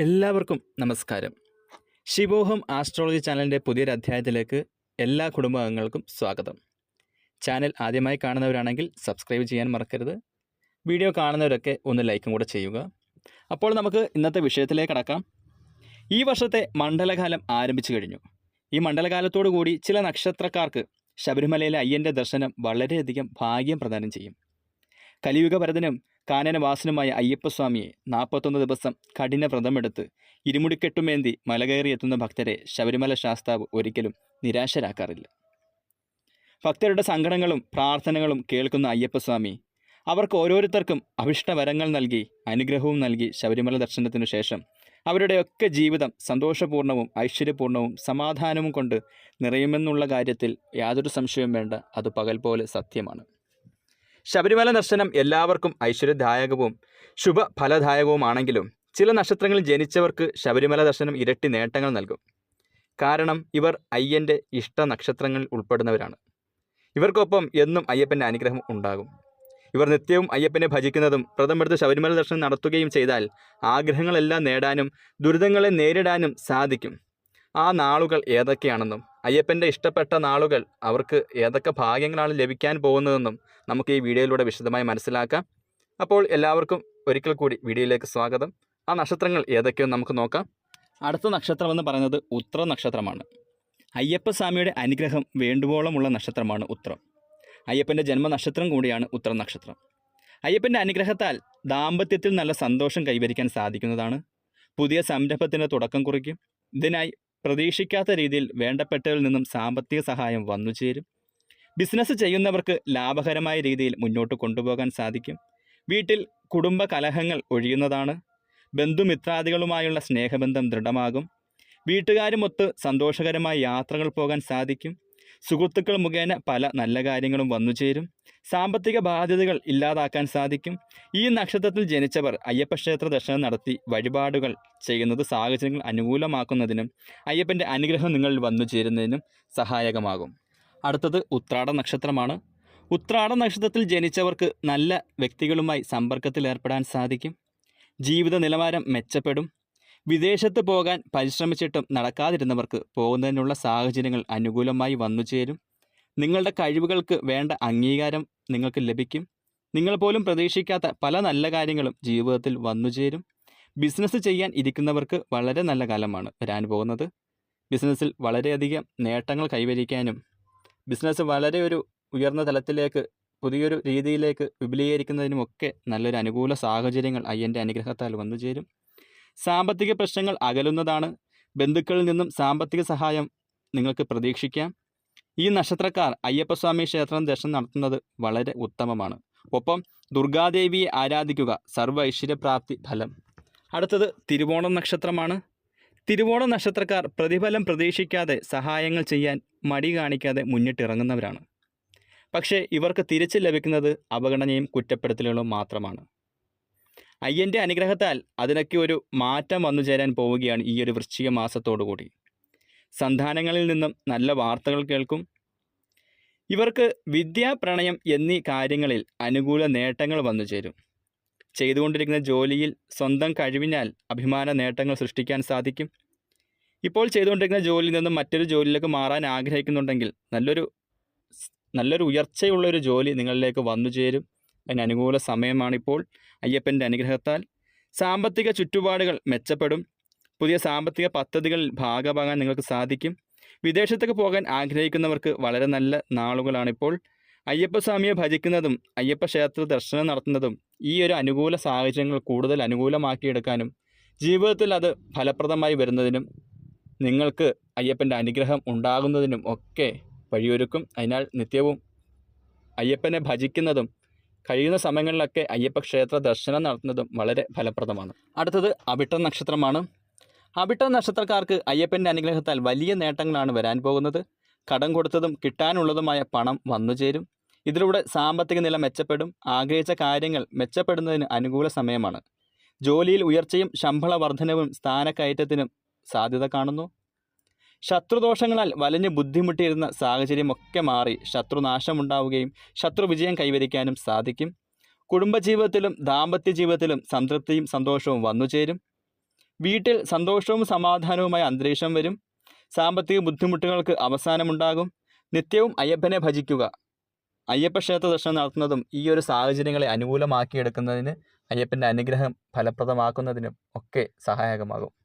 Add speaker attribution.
Speaker 1: എല്ലാവർക്കും നമസ്കാരം. ശിവോഹം ആസ്ട്രോളജി ചാനലിന്റെ പുതിയൊരു അധ്യായത്തിലേക്ക് എല്ലാ കുടുംബാംഗങ്ങൾക്കും സ്വാഗതം. ചാനൽ ആദ്യമായി കാണുന്നവരാണെങ്കിൽ സബ്സ്ക്രൈബ് ചെയ്യാൻ മറക്കരുത്. വീഡിയോ കാണുന്നവരൊക്കെ ഒന്ന് ലൈക്കും കൂടെ ചെയ്യുക. അപ്പോൾ നമുക്ക് ഇന്നത്തെ വിഷയത്തിലേക്ക് കടക്കാം. ഈ വർഷത്തെ മണ്ഡലകാലം ആരംഭിച്ചു കഴിഞ്ഞു. ഈ മണ്ഡലകാലത്തോടു കൂടി ചില നക്ഷത്രക്കാർക്ക് ശബരിമലയിലെ അയ്യന്റെ ദർശനം വളരെയധികം ഭാഗ്യം പ്രദാനം ചെയ്യും. കലിയുഗഭരതനും കാനനവാസനുമായ അയ്യപ്പസ്വാമിയെ നാൽപ്പത്തൊന്ന് ദിവസം കഠിന വ്രതമെടുത്ത് ഇരുമുടിക്കെട്ടുമേന്തി മലകയറി എത്തുന്ന ഭക്തരെ ശബരിമല ശാസ്താവ് ഒരിക്കലും നിരാശരാക്കാറില്ല. ഭക്തരുടെ സങ്കടങ്ങളും പ്രാർത്ഥനകളും കേൾക്കുന്ന അയ്യപ്പസ്വാമി അവർക്ക് ഓരോരുത്തർക്കും അഭിഷ്ടവരങ്ങൾ നൽകി അനുഗ്രഹവും നൽകി ശബരിമല ദർശനത്തിനു ശേഷം അവരുടെയൊക്കെ ജീവിതം സന്തോഷപൂർണവും ഐശ്വര്യപൂർണവും സമാധാനവും കൊണ്ട് നിറയുമെന്നുള്ള കാര്യത്തിൽ യാതൊരു സംശയവും വേണ്ട. അത് പകൽ പോലെ സത്യമാണ്. ശബരിമല ദർശനം എല്ലാവർക്കും ഐശ്വര്യദായകവും ശുഭഫലദായകവുമാണെങ്കിലും ചില നക്ഷത്രങ്ങളിൽ ജനിച്ചവർക്ക് ശബരിമല ദർശനം ഇരട്ടി നേട്ടങ്ങൾ നൽകും. കാരണം ഇവർ അയ്യന്റെ ഇഷ്ട നക്ഷത്രങ്ങളിൽ ഉൾപ്പെടുന്നവരാണ്. ഇവർക്കൊപ്പം എന്നും അയ്യപ്പന്റെ അനുഗ്രഹം ഉണ്ടാകും. ഇവർ നിത്യവും അയ്യപ്പനെ ഭജിക്കുന്നതും വ്രതമെടുത്ത് ശബരിമല ദർശനം നടത്തുകയും ചെയ്താൽ ആഗ്രഹങ്ങളെല്ലാം നേടാനും ദുരിതങ്ങളെ നേരിടാനും സാധിക്കും. ആ നാളുകൾ ഏതൊക്കെയാണെന്നും അയ്യപ്പന്റെ ഇഷ്ടപ്പെട്ട നാളുകൾ അവർക്ക് ഏതൊക്കെ ഭാഗ്യങ്ങളാണ് ലഭിക്കാൻ പോകുന്നതെന്നും നമുക്ക് ഈ വീഡിയോയിലൂടെ വിശദമായി മനസ്സിലാക്കാം. അപ്പോൾ എല്ലാവർക്കും ഒരിക്കൽ കൂടി വീഡിയോയിലേക്ക് സ്വാഗതം. ആ നക്ഷത്രങ്ങൾ ഏതൊക്കെയെന്ന് നമുക്ക് നോക്കാം. അടുത്ത നക്ഷത്രമെന്ന് പറയുന്നത് ഉത്ര നക്ഷത്രമാണ്. അയ്യപ്പ സ്വാമിയുടെ അനുഗ്രഹം വേണ്ടുവോളമുള്ള നക്ഷത്രമാണ് ഉത്രം. അയ്യപ്പന്റെ ജന്മനക്ഷത്രം കൂടിയാണ് ഉത്ര നക്ഷത്രം. അയ്യപ്പന്റെ അനുഗ്രഹത്താൽ ദാമ്പത്യത്തിൽ നല്ല സന്തോഷം കൈവരിക്കാൻ സാധിക്കുന്നതാണ്. പുതിയ സംരംഭത്തിന് തുടക്കം കുറിക്കും. ഇതിനായി പ്രതീക്ഷിക്കാത്ത രീതിയിൽ വേണ്ടപ്പെട്ടവരിൽ നിന്നും സാമ്പത്തിക സഹായം വന്നു ചേരും. ബിസിനസ് ചെയ്യുന്നവർക്ക് ലാഭകരമായ രീതിയിൽ മുന്നോട്ട് കൊണ്ടുപോകാൻ സാധിക്കും. വീട്ടിൽ കുടുംബ കലഹങ്ങൾ ഒഴിയുന്നതാണ്. ബന്ധുമിത്രാദികളുമായുള്ള സ്നേഹബന്ധം ദൃഢമാകും. വീട്ടുകാരുമൊത്ത് സന്തോഷകരമായ യാത്രകൾ പോകാൻ സാധിക്കും. സുഹൃത്തുക്കൾ മുഖേന പല നല്ല കാര്യങ്ങളും വന്നു ചേരും. സാമ്പത്തിക ബാധ്യതകൾ ഇല്ലാതാക്കാൻ സാധിക്കും. ഈ നക്ഷത്രത്തിൽ ജനിച്ചവർ അയ്യപ്പക്ഷേത്ര ദർശനം നടത്തി വഴിപാടുകൾ ചെയ്യുന്നത് സാഹചര്യങ്ങൾ അനുകൂലമാക്കുന്നതിനും അയ്യപ്പന്റെ അനുഗ്രഹം നിങ്ങളിൽ വന്നു ചേരുന്നതിനും സഹായകമാകും. അടുത്തത് ഉത്രാട നക്ഷത്രമാണ്. ഉത്രാട നക്ഷത്രത്തിൽ ജനിച്ചവർക്ക് നല്ല വ്യക്തികളുമായി സമ്പർക്കത്തിൽ ഏർപ്പെടാൻ സാധിക്കും. ജീവിത നിലവാരം മെച്ചപ്പെടും. വിദേശത്ത് പോകാൻ പരിശ്രമിച്ചിട്ടും നടക്കാതിരുന്നവർക്ക് പോകുന്നതിനുള്ള സാഹചര്യങ്ങൾ അനുകൂലമായി വന്നു ചേരും. നിങ്ങളുടെ കഴിവുകൾക്ക് വേണ്ട അംഗീകാരം നിങ്ങൾക്ക് ലഭിക്കും. നിങ്ങൾ പോലും പ്രതീക്ഷിക്കാത്ത പല നല്ല കാര്യങ്ങളും ജീവിതത്തിൽ വന്നു ചേരും. ബിസിനസ് ചെയ്യാൻ ഇരിക്കുന്നവർക്ക് വളരെ നല്ല കാലമാണ് വരാൻ പോകുന്നത്. ബിസിനസ്സിൽ വളരെയധികം നേട്ടങ്ങൾ കൈവരിക്കാനും ബിസിനസ് വളരെ ഒരു ഉയർന്ന തലത്തിലേക്ക് പുതിയൊരു രീതിയിലേക്ക് വിപുലീകരിക്കുന്നതിനുമൊക്കെ നല്ലൊരു അനുകൂല സാഹചര്യങ്ങൾ അയ്യന്റെ അനുഗ്രഹത്താൽ വന്നു ചേരും. സാമ്പത്തിക പ്രശ്നങ്ങൾ അകലുന്നതാണ്. ബന്ധുക്കളിൽ നിന്നും സാമ്പത്തിക സഹായം നിങ്ങൾക്ക് പ്രതീക്ഷിക്കാം. ഈ നക്ഷത്രക്കാർ അയ്യപ്പസ്വാമി ക്ഷേത്രം ദർശനം നടത്തുന്നത് വളരെ ഉത്തമമാണ്. ഒപ്പം ദുർഗാദേവിയെ ആരാധിക്കുക സർവ ഐശ്വര്യപ്രാപ്തി ഫലം. അടുത്തത് തിരുവോണം നക്ഷത്രമാണ്. തിരുവോണ നക്ഷത്രക്കാർ പ്രതിഫലം പ്രതീക്ഷിക്കാതെ സഹായങ്ങൾ ചെയ്യാൻ മടി കാണിക്കാതെ മുന്നിട്ടിറങ്ങുന്നവരാണ്. പക്ഷേ ഇവർക്ക് തിരിച്ചു ലഭിക്കുന്നത് അവഗണനയും കുറ്റപ്പെടുത്തലുകളും മാത്രമാണ്. അയ്യന്റെ അനുഗ്രഹത്താൽ അതിനൊക്കെ ഒരു മാറ്റം വന്നു ചേരാൻ പോവുകയാണ് ഈ ഒരു വൃശ്ചിക മാസത്തോടുകൂടി സന്താനങ്ങളിൽ നിന്നും നല്ല വാർത്തകൾ കേൾക്കും. ഇവർക്ക് വിദ്യാ പ്രണയം എന്നീ കാര്യങ്ങളിൽ അനുകൂല നേട്ടങ്ങൾ വന്നു ചേരും. ചെയ്തുകൊണ്ടിരിക്കുന്ന ജോലിയിൽ സ്വന്തം കഴിവിനാൽ അഭിമാന നേട്ടങ്ങൾ സൃഷ്ടിക്കാൻ സാധിക്കും. ഇപ്പോൾ ചെയ്തുകൊണ്ടിരിക്കുന്ന ജോലിയിൽ നിന്നും മറ്റൊരു ജോലിയിലേക്ക് മാറാൻ ആഗ്രഹിക്കുന്നുണ്ടെങ്കിൽ നല്ലൊരു നല്ലൊരു ഉയർച്ചയുള്ളൊരു ജോലി നിങ്ങളിലേക്ക് വന്നു ചേരും. അതിന് അനുകൂല സമയമാണിപ്പോൾ അയ്യപ്പന്റെ അനുഗ്രഹത്താൽ. സാമ്പത്തിക ചുറ്റുപാടുകൾ മെച്ചപ്പെടും. പുതിയ സാമ്പത്തിക പദ്ധതികളിൽ ഭാഗമാകാൻ നിങ്ങൾക്ക് സാധിക്കും. വിദേശത്തേക്ക് പോകാൻ ആഗ്രഹിക്കുന്നവർക്ക് വളരെ നല്ല നാളുകളാണിപ്പോൾ. അയ്യപ്പസ്വാമിയെ ഭജിക്കുന്നതും അയ്യപ്പ ക്ഷേത്ര ദർശനം നടത്തുന്നതും ഈ ഒരു അനുകൂല സാഹചര്യങ്ങൾ കൂടുതൽ അനുകൂലമാക്കിയെടുക്കാനും ജീവിതത്തിൽ അത് ഫലപ്രദമായി വരുന്നതിനും നിങ്ങൾക്ക് അയ്യപ്പന്റെ അനുഗ്രഹം ഉണ്ടാകുന്നതിനും ഒക്കെ വഴിയൊരുക്കും. അതിനാൽ നിത്യവും അയ്യപ്പനെ ഭജിക്കുന്നതും കഴിയുന്ന സമയങ്ങളിലൊക്കെ അയ്യപ്പ ക്ഷേത്ര ദർശനം നടത്തുന്നതും വളരെ ഫലപ്രദമാണ്. അടുത്തത് അവിട്ട നക്ഷത്രമാണ്. അവിട്ട നക്ഷത്രക്കാർക്ക് അയ്യപ്പന്റെ അനുഗ്രഹത്താൽ വലിയ നേട്ടങ്ങളാണ് വരാൻ പോകുന്നത്. കടം കൊടുത്തതും കിട്ടാനുള്ളതുമായ പണം വന്നു ചേരും. ഇതിലൂടെ സാമ്പത്തിക നില മെച്ചപ്പെടും. ആഗ്രഹിച്ച കാര്യങ്ങൾ മെച്ചപ്പെടുന്നതിന് അനുകൂല സമയമാണ്. ജോലിയിൽ ഉയർച്ചയും ശമ്പള വർധനവും സ്ഥാനക്കയറ്റത്തിനും സാധ്യത കാണുന്നു. ശത്രുദോഷങ്ങളാൽ വലഞ്ഞ് ബുദ്ധിമുട്ടിയിരുന്ന സാഹചര്യമൊക്കെ മാറി ശത്രുനാശമുണ്ടാവുകയും ശത്രു വിജയം കൈവരിക്കാനും സാധിക്കും. കുടുംബജീവിതത്തിലും ദാമ്പത്യ ജീവിതത്തിലും സംതൃപ്തിയും സന്തോഷവും വന്നുചേരും വീട്ടിൽ സന്തോഷവും സമാധാനവുമായ അന്തരീക്ഷം വരും. സാമ്പത്തിക ബുദ്ധിമുട്ടുകൾക്ക് അവസാനമുണ്ടാകും. നിത്യവും അയ്യപ്പനെ ഭജിക്കുക. അയ്യപ്പ ക്ഷേത്ര ദർശനം നടത്തുന്നതും ഈ ഒരു സാഹചര്യങ്ങളെ അനുകൂലമാക്കിയെടുക്കുന്നതിന് അയ്യപ്പന്റെ അനുഗ്രഹം ഫലപ്രദമാക്കുന്നതിനും ഒക്കെ സഹായകമാകും.